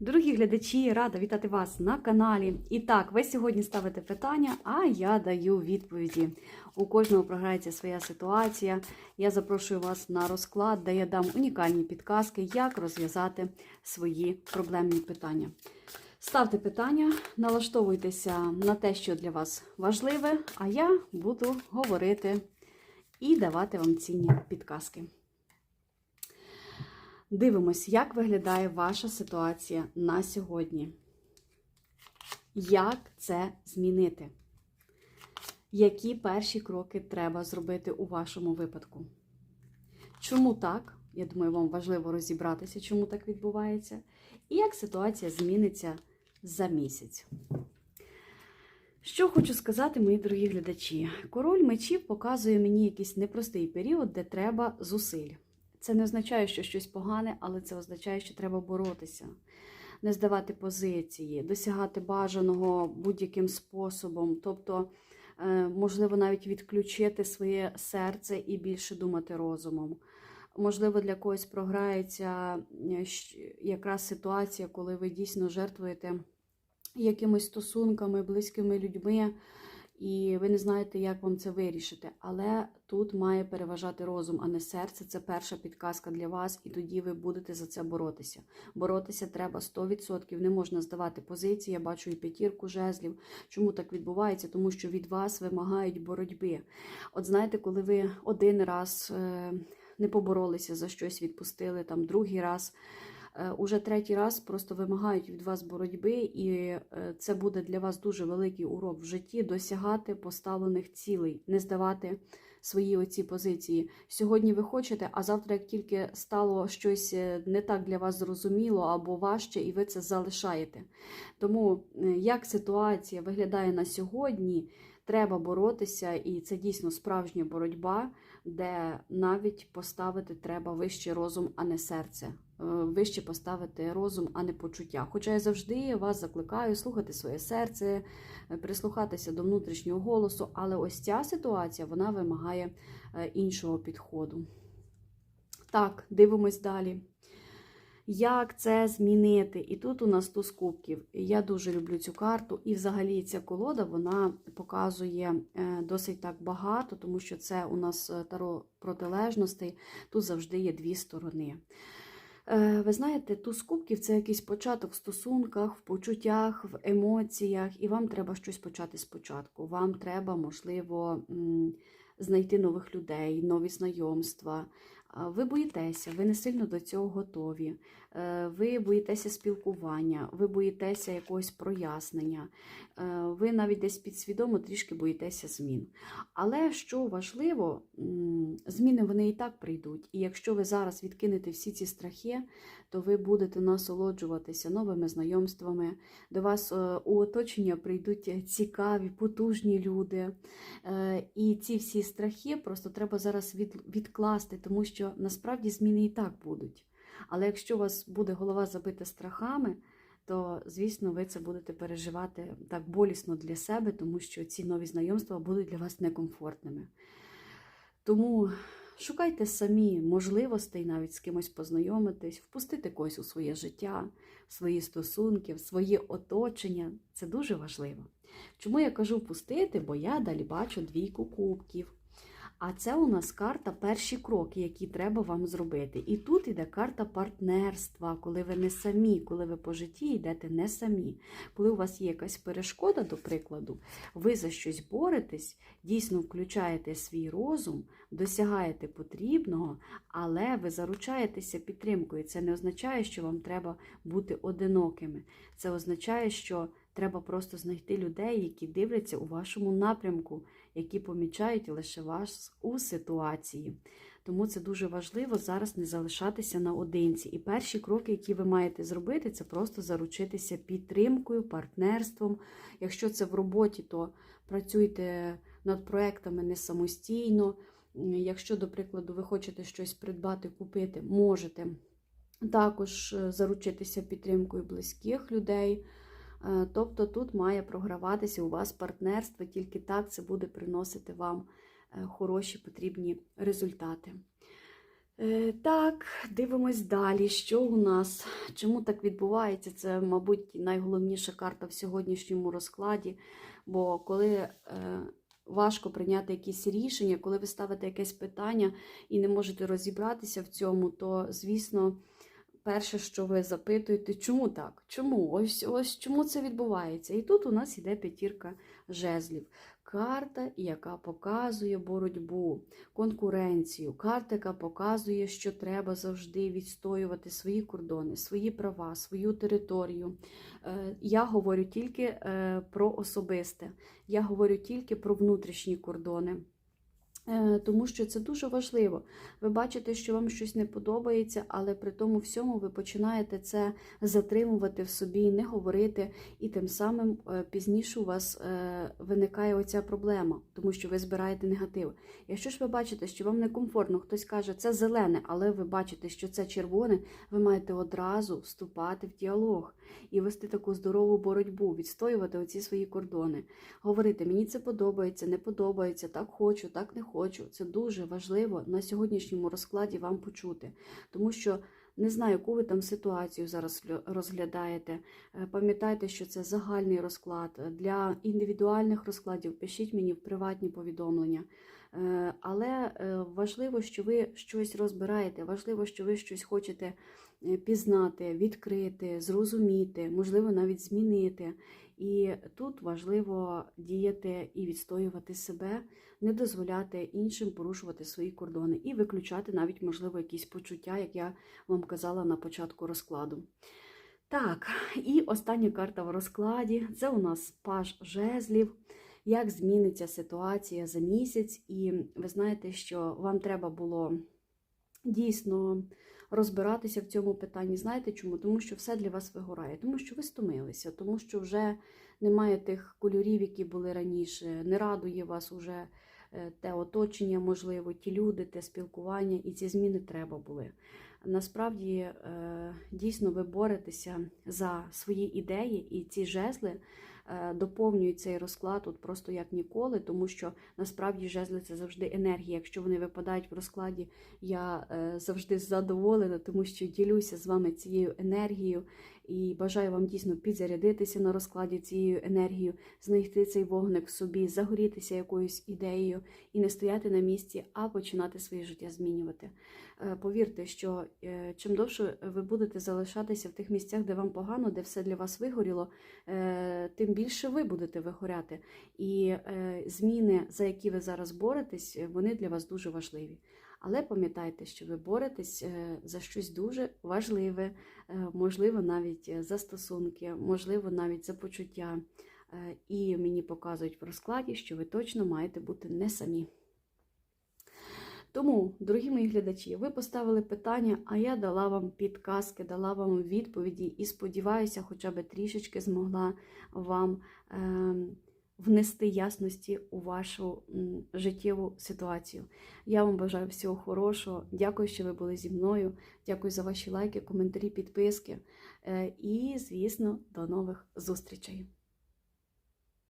Дорогі глядачі, рада вітати вас на каналі. І так, ви сьогодні ставите питання, а я даю відповіді. У кожного програється своя ситуація. Я запрошую вас на розклад, де я дам унікальні підказки, як розв'язати свої проблемні питання. Ставте питання, налаштовуйтеся на те, що для вас важливе, а я буду говорити і давати вам цінні підказки. Дивимось, як виглядає ваша ситуація на сьогодні. Як це змінити? Які перші кроки треба зробити у вашому випадку? Чому так? Я думаю, вам важливо розібратися, чому так відбувається, і як ситуація зміниться за місяць. Що хочу сказати, мої дорогі глядачі? Король мечів показує мені якийсь непростий період, де треба зусиль. Це не означає, що щось погане, але це означає, що треба боротися, не здавати позиції, досягати бажаного будь-яким способом. Тобто, е, можливо, навіть відключити своє серце і більше думати розумом. Можливо, для когось програється е, якраз ситуація, коли ви дійсно жертвуєте якимись стосунками, близькими людьми, і ви не знаєте, як вам це вирішити. Але тут має переважати розум, а не серце. Це перша підказка для вас, і тоді ви будете за це боротися. Боротися треба 100%. Не можна здавати позиції. Я бачу і п'ятірку жезлів. Чому так відбувається? Тому що від вас вимагають боротьби. От знаєте, коли ви один раз е, не поборолися за щось, відпустили там другий раз. Е, Уже третій раз просто вимагають від вас боротьби, і е, це буде для вас дуже великий урок в житті досягати поставлених цілей, не здавати свої оці позиції. Сьогодні ви хочете, а завтра, як тільки стало щось е, не так для вас зрозуміло або важче, і ви це залишаєте. Тому як ситуація виглядає на сьогодні, треба боротися, і це дійсно справжня боротьба, де навіть поставити треба вище розум, а не серце. Е, Вище поставити розум, а не почуття. Хоча я завжди вас закликаю слухати своє серце, е, прислухатися до внутрішнього голосу, але ось ця ситуація вона вимагає е, іншого підходу. Так, дивимось далі. Як це змінити? І тут у нас туз кубків. Я дуже люблю цю карту, і взагалі ця колода вона показує досить так багато, тому що це у нас таро протилежностей. Тут завжди є дві сторони. Е, Ви знаєте, туз кубків це якийсь початок в стосунках, в почуттях, в емоціях, і вам треба щось почати спочатку. Вам треба, можливо, знайти нових людей, нові знайомства. Ви боїтеся, ви не сильно до цього готові. Е, Ви боїтеся спілкування, ви боїтеся якогось прояснення, е, ви навіть десь підсвідомо трішки боїтеся змін. Але що важливо, зміни вони і так прийдуть. І якщо ви зараз відкинете всі ці страхи, то ви будете насолоджуватися новими знайомствами. До вас е, у оточення прийдуть цікаві, потужні люди. І ці всі страхи просто треба зараз відкласти, тому що насправді зміни і так будуть. Але якщо у вас буде голова забита страхами, то, звісно, ви це будете переживати так болісно для себе, тому що ці нові знайомства будуть для вас некомфортними. Тому шукайте самі можливостей навіть з кимось познайомитись, впустити когось у своє життя, в свої стосунки, в своє оточення. Це дуже важливо. Чому я кажу впустити? Бо я далі бачу двійку кубків. А це у нас карта перші кроки, які треба вам зробити. І тут іде карта партнерства, коли ви не самі, коли ви по житті йдете не самі. Коли у вас є якась перешкода, до прикладу, ви за щось боретесь, дійсно включаєте свій розум, досягаєте потрібного, але ви заручаєтеся підтримкою. Це не означає, що вам треба бути одинокими. Це означає, що треба просто знайти людей, які дивляться у вашому напрямку, які помічають лише вас у ситуації. Тому це дуже важливо зараз не залишатися наодинці. І перші кроки, які ви маєте зробити, це просто заручитися підтримкою, партнерством. Якщо це в роботі, то працюйте над проектами не самостійно. Якщо, до прикладу, ви хочете щось придбати, купити, можете також е, заручитися підтримкою близьких людей. Е, Тобто тут має програватися у вас партнерство, тільки так це буде приносити вам е, хороші потрібні результати. Е, Так, дивимось далі. Що у нас? Чому так відбувається? Це, мабуть, найголовніша карта в сьогоднішньому розкладі. Бо коли важко прийняти якісь рішення, коли ви ставите якесь питання і не можете розібратися в цьому, то, звісно, перше, що ви запитуєте, чому так? Чому? Ось ось чому це відбувається? І тут у нас іде п'ятірка жезлів. Карта, яка показує боротьбу, конкуренцію, карта, яка показує, що треба завжди відстоювати свої кордони, свої права, свою територію. Е, Я говорю тільки е, про особисте, я говорю тільки про внутрішні кордони. Е, Тому що це дуже важливо. Ви бачите, що вам щось не подобається, але при тому всьому ви починаєте це затримувати в собі, не говорити, і тим самим е, пізніше у вас е, виникає оця проблема, тому що ви збираєте негатив. Якщо ж ви бачите, що вам некомфортно, хтось каже, це зелене, але ви бачите, що це червоне, ви маєте одразу вступати в діалог і вести таку здорову боротьбу, відстоювати оці свої кордони, говорити, мені це подобається, не подобається, так хочу, так не хочу. Це дуже важливо на сьогоднішньому розкладі вам почути, тому що. Не знаю, яку ви там ситуацію зараз розглядаєте. Е, Пам'ятайте, що це загальний розклад. Для індивідуальних розкладів пишіть мені в приватні повідомлення. Е, Але е, важливо, що ви щось розбираєте, важливо, що ви щось хочете е, пізнати, відкрити, зрозуміти, можливо, навіть змінити. І тут важливо діяти і відстоювати себе, не дозволяти іншим порушувати свої кордони і виключати навіть, можливо, якісь почуття, як я вам казала на початку розкладу. Так, і остання карта в розкладі це у нас паж жезлів. Як зміниться ситуація за місяць, і ви знаєте, що вам треба було дійсно розбиратися в цьому питанні. Знаєте чому? Тому що все для вас вигорає, тому що ви стомилися, тому що вже немає тих кольорів, які були раніше, не радує вас уже е, те оточення, можливо, ті люди, те спілкування, і ці зміни треба були. Насправді, е, дійсно, ви боретеся за свої ідеї, і ці жезли доповнюють цей розклад от просто як ніколи, тому що насправді жезли це завжди енергія. Якщо вони випадають в розкладі, я е, завжди задоволена, тому що ділюся з вами цією енергією і бажаю вам дійсно підзарядитися на розкладі цією енергією, знайти цей вогник в собі, загорітися якоюсь ідеєю і не стояти на місці, а починати своє життя змінювати. Е, Повірте, що е, чим довше ви будете залишатися в тих місцях, де вам погано, де все для вас вигоріло, е, тим більше ви будете вигоряти. І е, зміни, за які ви зараз боретесь, вони для вас дуже важливі. Але пам'ятайте, що ви боретесь е, за щось дуже важливе, е, можливо, навіть е, за стосунки, можливо, навіть за почуття. Е, І мені показують в розкладі, що ви точно маєте бути не самі. Тому, дорогі мої глядачі, ви поставили питання, а я дала вам підказки, дала вам відповіді і сподіваюся, хоча б трішечки змогла вам е, внести ясності у вашу життєву ситуацію. Я вам бажаю всього хорошого. Дякую, що ви були зі мною. Дякую за ваші лайки, коментарі, підписки. Е, і, звісно, до нових зустрічей.